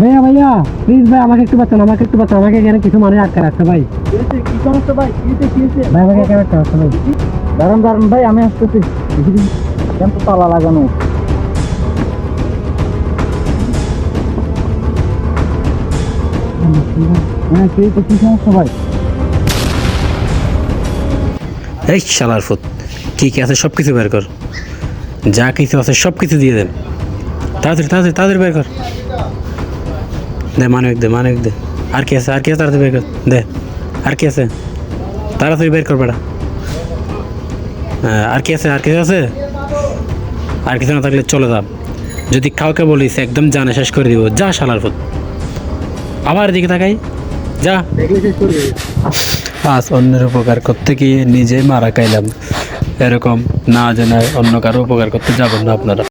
ভাইয়া ভাইয়া প্লিজ ভাই আমাকে একটু বাঁচান আমাকে একটু বাঁচান আমাকে এখানে কিছু মানুষ আটকে রাখছে ভাই। কি সমস্যা ভাই? আমাকে এখানে আটকে রাখছে ভাই। দাঁড়ান দাঁড়ান ভাই আমি আসতেছি। কেন তো তালা লাগানো? হ্যাঁ কি সমস্যা ভাই? এই শালার ফুট কি কি আছে সব কিছু বের কর। যা কিছু আছে সব কিছু দিয়ে দেন। তাড়াতাড়ি তাড়াতাড়ি তাড়াতাড়ি বের কর। দে, মানবিক দে মানবিক দে। আর কি আছে, আর কি তাড়াতাড়ি বের কর। দে, আর কি আছে? তাড়াতাড়ি বের কর বেড়া আর কি আছে, আর কিছু আছে? আর কিছু না থাকলে চলে যা। যদি কাউকে বলিস, একদম জানে শেষ করে দিব। যা শালার ফুট আবার দিকে তাকাই। যা। আজ অন্যের উপকার করতে গিয়ে নিজেই মারা খাইলাম। এরকম না জানায় অন্য কারও উপকার করতে যাবেন না আপনারা।